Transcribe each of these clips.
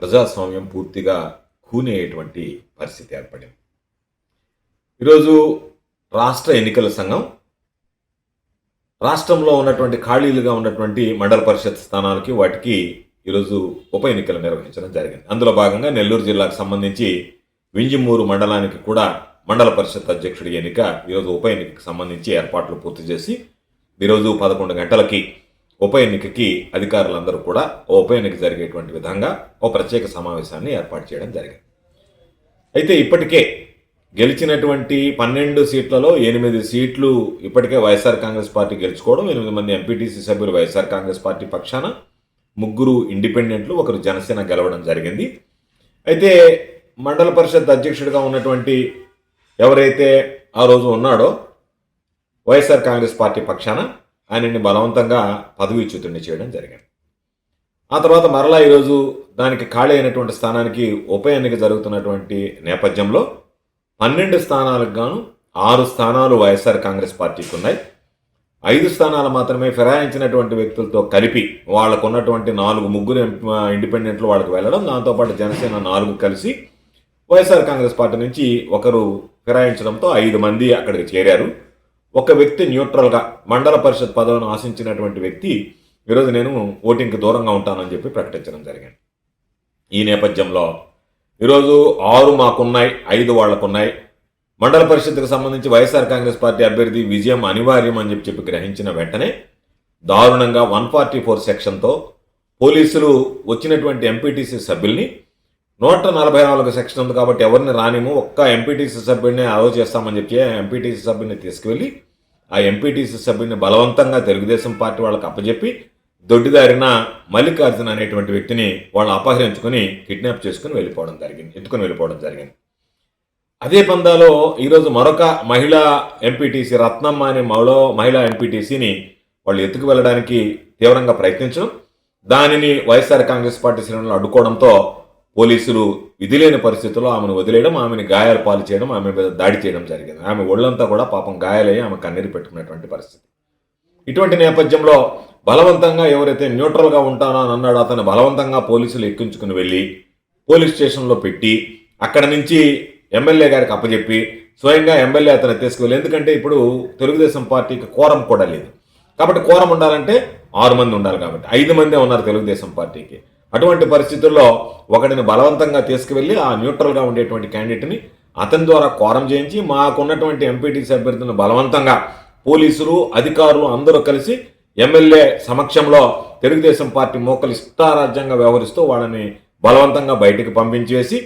ప్రజాస్వామ్యం పూర్తిగా కూనేటువంటి పరిస్థితి ఏర్పడింది. ఈరోజు రాష్ట్ర ఎన్నికల సంఘం రాష్ట్రంలో ఉన్నటువంటి ఖాళీలుగా ఉన్నటువంటి మండల పరిషత్ స్థానాలకి వాటికి ఈరోజు ఉప ఎన్నికలు నిర్వహించడం జరిగింది. అందులో భాగంగా నెల్లూరు జిల్లాకు సంబంధించి వింజమూరు మండలానికి కూడా మండల పరిషత్ అధ్యక్షుడి ఎన్నిక ఈరోజు ఉప ఎన్నికకు సంబంధించి ఏర్పాట్లు పూర్తి చేసి ఈరోజు పదకొండు గంటలకి ఉప ఎన్నికకి అధికారులందరూ కూడా ఓ ఉప ఎన్నిక జరిగేటువంటి విధంగా ఓ ప్రత్యేక సమావేశాన్ని ఏర్పాటు చేయడం జరిగింది. అయితే ఇప్పటికే గెలిచినటువంటి పన్నెండు సీట్లలో ఎనిమిది సీట్లు ఇప్పటికే వైఎస్ఆర్ కాంగ్రెస్ పార్టీ గెలుచుకోవడం ఎనిమిది మంది ఎంపీటీసీ సభ్యులు వైఎస్ఆర్ కాంగ్రెస్ పార్టీ పక్షాన ముగ్గురు ఇండిపెండెంట్లు ఒకరు జనసేన గెలవడం జరిగింది. అయితే మండల పరిషత్ అధ్యక్షుడిగా ఉన్నటువంటి ఎవరైతే ఆ రోజు ఉన్నాడో వైఎస్ఆర్ కాంగ్రెస్ పార్టీ పక్షాన ఆయనని బలవంతంగా పదవీచ్యుతుడిని చేయడం జరిగింది. ఆ తర్వాత మరలా ఈరోజు దానికి ఖాళీ అయినటువంటి స్థానానికి ఉప ఎన్నిక జరుగుతున్నటువంటి నేపథ్యంలో పన్నెండు స్థానాలకు గాను ఆరు స్థానాలు వైఎస్ఆర్ కాంగ్రెస్ పార్టీకి ఉన్నాయి. ఐదు స్థానాలు మాత్రమే ఫిరాయించినటువంటి వ్యక్తులతో కలిపి వాళ్ళకు ఉన్నటువంటి నాలుగు ముగ్గురు ఇండిపెండెంట్లు వాళ్ళకి వెళ్ళడం దాంతోపాటు జనసేన నాలుగు కలిసి వైఎస్ఆర్ కాంగ్రెస్ పార్టీ నుంచి ఒకరు ఫిరాయించడంతో ఐదు మంది అక్కడికి చేరారు. ఒక వ్యక్తి న్యూట్రల్గా మండల పరిషత్ పదవిని ఆశించినటువంటి వ్యక్తి ఈరోజు నేను ఓటింగ్కి దూరంగా ఉంటానని చెప్పి ప్రకటించడం జరిగింది. ఈ నేపథ్యంలో ఈరోజు ఆరు మాకున్నాయి ఐదు వాళ్ళకున్నాయి మండల పరిషత్కు సంబంధించి వైఎస్ఆర్ కాంగ్రెస్ పార్టీ అభ్యర్థి విజయం అనివార్యం అని చెప్పి చెప్పి గ్రహించిన వెంటనే దారుణంగా వన్ ఫార్టీ ఫోర్ సెక్షన్తో పోలీసులు వచ్చినటువంటి ఎంపీటీసీ సభ్యుల్ని నూట నలభై నాలుగు సెక్షన్ ఉంది కాబట్టి ఎవరిని రానిము ఒక్క ఎంపీటీసీ సభ్యుడిని అలవ్ చేస్తామని చెప్పి ఎంపీటీసీ సభ్యుని తీసుకువెళ్ళి ఆ ఎంపీటీసీ సభ్యుని బలవంతంగా తెలుగుదేశం పార్టీ వాళ్ళకి అప్పచెప్పి దొడ్డిదారిన మల్లికార్జున అనేటువంటి వ్యక్తిని వాళ్ళు అపహరించుకొని కిడ్నాప్ చేసుకుని వెళ్ళిపోవడం జరిగింది ఎత్తుకుని వెళ్ళిపోవడం జరిగింది. అదే పందాలో ఈరోజు మరొక మహిళా ఎంపీటీసీ రత్నమ్మ అనే మరో మహిళా ఎంపీటీసీని వాళ్ళు ఎత్తుకు వెళ్ళడానికి తీవ్రంగా ప్రయత్నించడం దానిని వైఎస్ఆర్ కాంగ్రెస్ పార్టీ శ్రేణులు అడ్డుకోవడంతో పోలీసులు విధిలేని పరిస్థితుల్లో ఆమెను వదిలేయడం ఆమెను గాయాలు పాలు చేయడం ఆమె మీద దాడి చేయడం జరిగింది. ఆమె ఒళ్ళంతా కూడా పాపం గాయాలయ్యి ఆమె కన్నీరు పెట్టుకున్నటువంటి పరిస్థితి. ఇటువంటి నేపథ్యంలో బలవంతంగా ఎవరైతే న్యూట్రల్గా ఉంటానో అని అన్నాడో అతను బలవంతంగా పోలీసులు ఎక్కించుకుని వెళ్ళి పోలీస్ స్టేషన్లో పెట్టి అక్కడ నుంచి ఎమ్మెల్యే గారికి అప్పచెప్పి స్వయంగా ఎమ్మెల్యే అతను తీసుకువెళ్ళి ఎందుకంటే ఇప్పుడు తెలుగుదేశం పార్టీకి కోరం కూడా లేదు. కాబట్టి కోరం ఉండాలంటే ఆరు మంది ఉండాలి కాబట్టి. ఐదు మందే ఉన్నారు తెలుగుదేశం పార్టీకి. అటువంటి పరిస్థితుల్లో ఒకటిని బలవంతంగా తీసుకువెళ్ళి ఆ న్యూట్రల్గా ఉండేటువంటి క్యాండిడేట్ని అతని ద్వారా కోరం చేయించి మాకున్నటువంటి ఎంపీటీసీ అభ్యర్థులను బలవంతంగా పోలీసులు అధికారులు అందరూ కలిసి ఎమ్మెల్యే సమక్షంలో తెలుగుదేశం పార్టీ మోకలు ఇష్టారాజ్యంగా వ్యవహరిస్తూ వాళ్ళని బలవంతంగా బయటికి పంపించేసి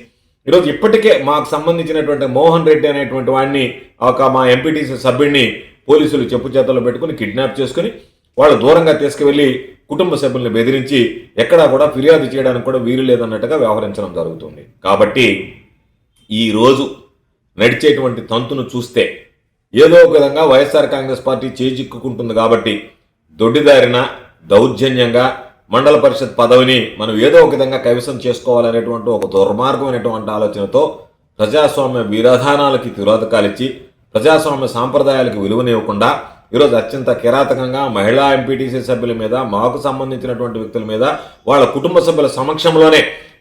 ఈరోజు ఇప్పటికే మాకు సంబంధించినటువంటి మోహన్ రెడ్డి అనేటువంటి వాడిని ఒక మా ఎంపీటీసీ సభ్యుడిని పోలీసులు చెప్పు చేతల్లో పెట్టుకుని కిడ్నాప్ చేసుకుని వాళ్ళు దూరంగా తీసుకువెళ్ళి కుటుంబ సభ్యుల్ని బెదిరించి ఎక్కడా కూడా ఫిర్యాదు చేయడానికి కూడా వీలు లేదన్నట్టుగా వ్యవహరించడం జరుగుతుంది. కాబట్టి ఈ రోజు నడిచేటువంటి తంతును చూస్తే ఏదో ఒక విధంగా వైఎస్ఆర్ కాంగ్రెస్ పార్టీ చేజిక్కుంటుంది కాబట్టి దొడ్డిదారిన దౌర్జన్యంగా మండల పరిషత్ పదవిని మనం ఏదో ఒక విధంగా కైవసం చేసుకోవాలనేటువంటి ఒక దుర్మార్గమైనటువంటి ఆలోచనతో ప్రజాస్వామ్య విరాధానాలకి తిరోధకాలిచ్చి ప్రజాస్వామ్య సాంప్రదాయాలకు విలువనివ్వకుండా ఈరోజు అత్యంత కిరాతకంగా మహిళా ఎంపీటీసీ సభ్యుల మీద మాకు సంబంధించినటువంటి వ్యక్తుల మీద వాళ్ళ కుటుంబ సభ్యుల సమక్షంలోనే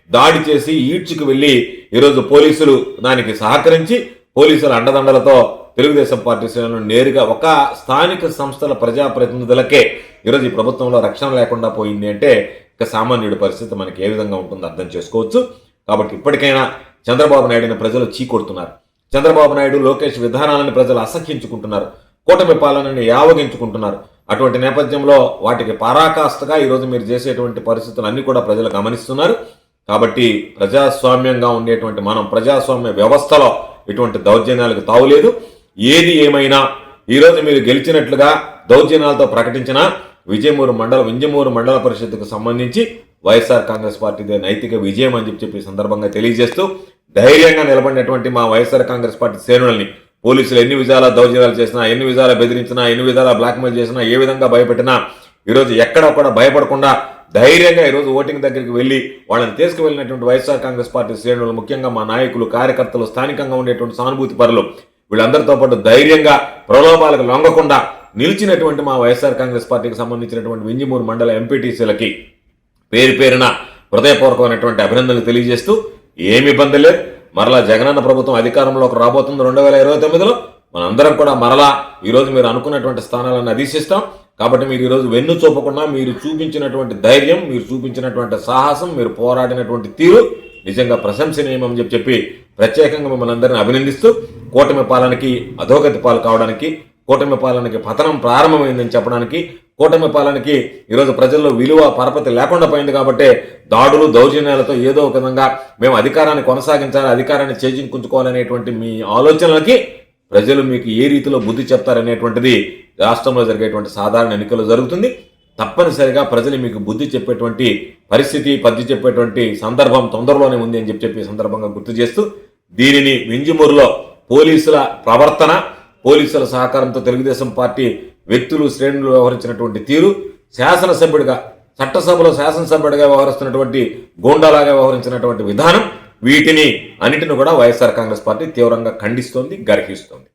దాడి చేసి ఈడ్చుకు వెళ్ళి ఈరోజు పోలీసులు దానికి సహకరించి పోలీసుల అండదండలతో తెలుగుదేశం పార్టీ శ్రేణులు నేరుగా ఒక స్థానిక సంస్థల ప్రజాప్రతినిధులకే ఈరోజు ఈ ప్రభుత్వంలో రక్షణ లేకుండా పోయింది అంటే ఇక సామాన్యుడి పరిస్థితి మనకి ఏ విధంగా ఉంటుందో అర్థం చేసుకోవచ్చు. కాబట్టి ఇప్పటికైనా చంద్రబాబు నాయుడుని ప్రజలు చీకొడుతున్నారు. చంద్రబాబు నాయుడు లోకేష్ విధానాలను ప్రజలు అసహ్యించుకుంటున్నారు. కూటమి పాలనని యావగించుకుంటున్నారు. అటువంటి నేపథ్యంలో వాటికి పరాకాష్ఠగా ఈరోజు మీరు చేసేటువంటి పరిస్థితులు అన్నీ కూడా ప్రజలు గమనిస్తున్నారు. కాబట్టి ప్రజాస్వామ్యంగా ఉండేటువంటి మనం ప్రజాస్వామ్య వ్యవస్థలో ఇటువంటి దౌర్జన్యాలకు తావులేదు. ఏది ఏమైనా ఈరోజు మీరు గెలిచినట్లుగా దౌర్జన్యాలతో ప్రకటించిన విజయమూరు మండల వింజమూరు మండల పరిషత్తుకు సంబంధించి వైఎస్ఆర్ కాంగ్రెస్ పార్టీదే నైతిక విజయం అని చెప్పి చెప్పి సందర్భంగా తెలియజేస్తూ ధైర్యంగా నిలబడినటువంటి మా వైఎస్ఆర్ కాంగ్రెస్ పార్టీ శ్రేణులని పోలీసులు ఎన్ని విధాలా దౌర్జన్యాలు చేసినా ఎన్ని విధాల బెదిరించినా ఎన్ని విధాల బ్లాక్మెయిల్ చేసినా ఏ విధంగా భయపెట్టినా ఈరోజు ఎక్కడ కూడా భయపడకుండా ధైర్యంగా ఈరోజు ఓటింగ్ దగ్గరికి వెళ్ళి వాళ్ళని తీసుకువెళ్ళినటువంటి వైఎస్ఆర్ కాంగ్రెస్ పార్టీ శ్రేణులు ముఖ్యంగా మా నాయకులు కార్యకర్తలు స్థానికంగా ఉండేటువంటి సానుభూతి పరులు వీళ్ళందరితో పాటు ధైర్యంగా ప్రలోభాలకు లొంగకుండా నిలిచినటువంటి మా వైఎస్ఆర్ కాంగ్రెస్ పార్టీకి సంబంధించినటువంటి వింజమూరు మండల ఎంపీటీసీలకి పేరు పేరున హృదయపూర్వకమైనటువంటి అభినందనలు తెలియజేస్తూ ఏమి ఇబ్బంది లేదు. మరలా జగనన్న ప్రభుత్వం అధికారంలోకి రాబోతుంది రెండు వేల ఇరవై తొమ్మిదిలో. మనందరం కూడా మరలా ఈరోజు మీరు అనుకున్నటువంటి స్థానాలను అధీశిస్తాం కాబట్టి మీరు ఈరోజు వెన్ను చూపకుండా మీరు చూపించినటువంటి ధైర్యం మీరు చూపించినటువంటి సాహసం మీరు పోరాడినటువంటి తీరు నిజంగా ప్రశంసనీయమని చెప్పి చెప్పి ప్రత్యేకంగా మిమ్మల్ని అందరిని అభినందిస్తూ కూటమి పాలనకి అధోగతి పాలు కావడానికి కూటమి పాలనకి పతనం ప్రారంభమైందని చెప్పడానికి కూటమి పాలనకి ఈరోజు ప్రజల్లో విలువ పరపతి లేకుండా పోయింది కాబట్టి దాడులు దౌర్జన్యాలతో ఏదో ఒక విధంగా మేము అధికారాన్ని కొనసాగించాలి అధికారాన్ని చేజించుకోవాలనేటువంటి మీ ఆలోచనలకి ప్రజలు మీకు ఏ రీతిలో బుద్ధి చెప్తారనేటువంటిది రాష్ట్రంలో జరిగేటువంటి సాధారణ ఎన్నికలు జరుగుతుంది. తప్పనిసరిగా ప్రజలు మీకు బుద్ధి చెప్పేటువంటి పరిస్థితి పద్ధతి చెప్పేటువంటి సందర్భం తొందరలోనే ఉంది అని చెప్పి చెప్పి సందర్భంగా గుర్తు చేస్తూ దీనిని వింజమూరులో పోలీసుల ప్రవర్తన పోలీసుల సహకారంతో తెలుగుదేశం పార్టీ వ్యక్తులు శ్రేణులు వ్యవహరించినటువంటి తీరు శాసనసభ్యుడిగా చట్టసభలో శాసనసభ్యుడిగా వ్యవహరిస్తున్నటువంటి గోండాలాగా వ్యవహరించినటువంటి విధానం వీటిని అన్నిటిని కూడా వైఎస్ఆర్ కాంగ్రెస్ పార్టీ తీవ్రంగా ఖండిస్తోంది గర్హిస్తోంది.